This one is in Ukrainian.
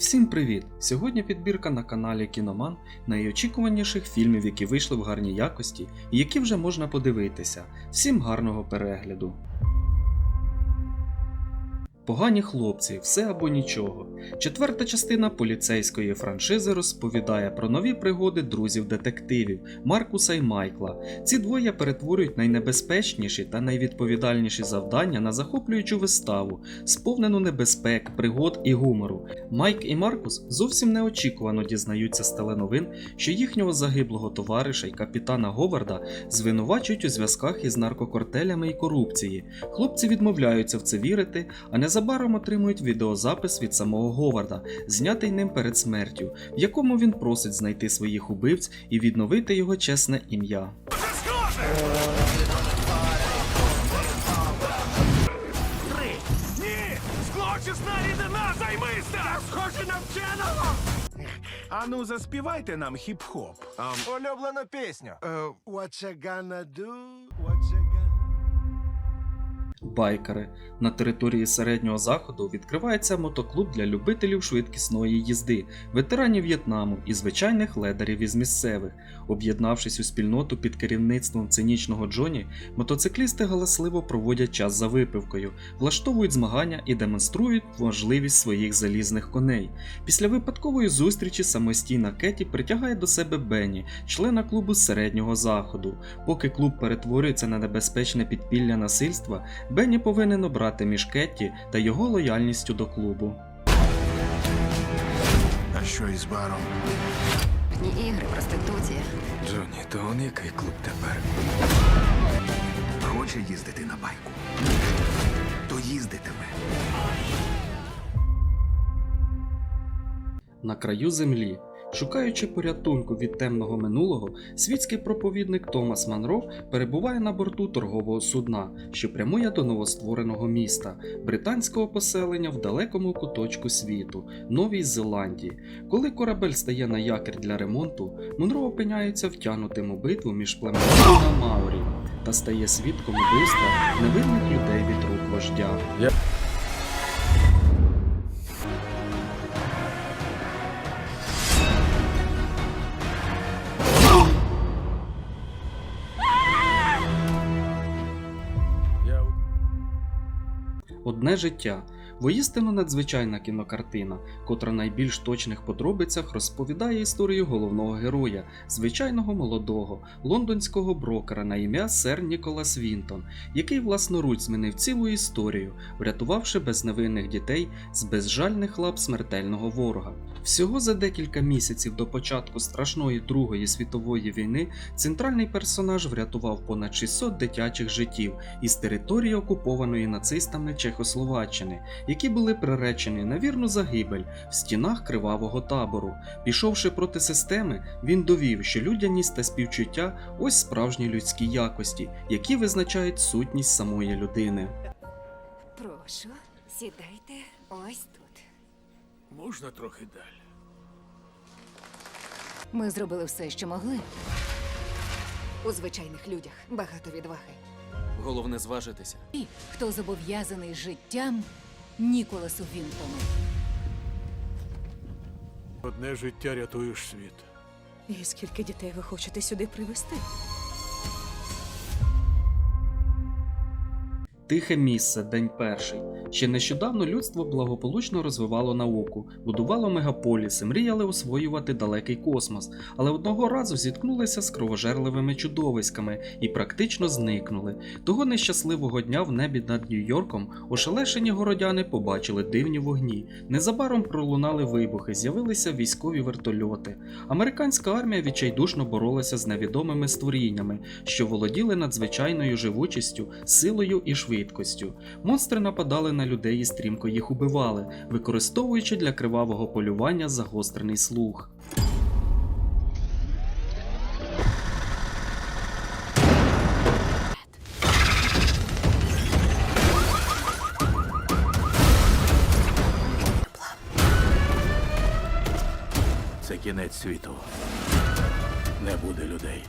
Всім привіт! Сьогодні підбірка на каналі Кіноман найочікуваніших фільмів, які вийшли в гарній якості і які вже можна подивитися. Всім гарного перегляду! Погані хлопці, все або нічого. Четверта частина поліцейської франшизи розповідає про нові пригоди друзів-детективів Маркуса і Майкла. Ці двоє перетворюють найнебезпечніші та найвідповідальніші завдання на захоплюючу виставу, сповнену небезпек, пригод і гумору. Майк і Маркус зовсім неочікувано дізнаються з теленовин, що їхнього загиблого товариша і капітана Говарда звинувачують у зв'язках із наркокартелями і корупції. Хлопці відмовляються в це вірити, а незабаром отримують відеозапис від самого Говарда, знятий ним перед смертю, в якому він просить знайти своїх убивць і відновити його чесне ім'я. Три. Ні! Злочисна рідина, займися! Схоже на вченого! Ану, заспівайте нам хіп-хоп. Улюблену пісню. е, What you gonna do? What you gonna... Байкери на території середнього заходу відкривається мотоклуб для любителів швидкісної їзди, ветеранів В'єтнаму і звичайних ледарів із місцевих. Об'єднавшись у спільноту під керівництвом цинічного Джоні, мотоциклісти галасливо проводять час за випивкою, влаштовують змагання і демонструють важливість своїх залізних коней. Після випадкової зустрічі самостійна Кеті притягає до себе Бенні, члена клубу середнього заходу. Поки клуб перетворюється на небезпечне підпілля насильства, Бенні повинен обрати між Кетті та його лояльністю до клубу. А що із баром? Ні ігри, проституція. Джонні, то он який клуб тепер? Хоче їздити на байку. То їздитиме. На краю землі. Шукаючи порятунку від темного минулого, світський проповідник Томас Манро перебуває на борту торгового судна, що прямує до новоствореного міста, британського поселення в далекому куточку світу, Новій Зеландії. Коли корабель стає на якір для ремонту, Монро опиняється втягнутим у битву між племенами та Маорі та стає свідком убивства невинних людей від рук вождя. Одне життя воістину надзвичайна кінокартина, котра найбільш точних подробицях розповідає історію головного героя, звичайного молодого лондонського брокера на ім'я Сер Ніколас Вінтон, який власноруч змінив цілу історію, врятувавши безневинних дітей з безжальних лап смертельного ворога. Всього за декілька місяців до початку страшної Другої світової війни центральний персонаж врятував понад 600 дитячих життів із території окупованої нацистами Чехословаччини, які були приречені на вірну загибель в стінах кривавого табору. Пішовши проти системи, він довів, що людяність та співчуття ось справжні людські якості, які визначають сутність самої людини. Прошу, сідайте ось тут. Можна трохи далі. Ми зробили все, що могли. У звичайних людях багато відваги. Головне зважитися. І хто зобов'язаний життям Ніколасу Вінтону. Одне життя рятуєш світ. І скільки дітей ви хочете сюди привезти? Тихе місце, день перший. Ще нещодавно людство благополучно розвивало науку, будувало мегаполіси, мріяли освоювати далекий космос, але одного разу зіткнулися з кровожерливими чудовиськами і практично зникнули. Того нещасливого дня в небі над Нью-Йорком ошелешені городяни побачили дивні вогні. Незабаром пролунали вибухи, з'явилися військові вертольоти. Американська армія відчайдушно боролася з невідомими створіннями, що володіли надзвичайною живучістю, силою і швидкістю. Монстри нападали на людей і стрімко їх убивали, використовуючи для кривавого полювання загострений слух. Це кінець світу. Не буде людей.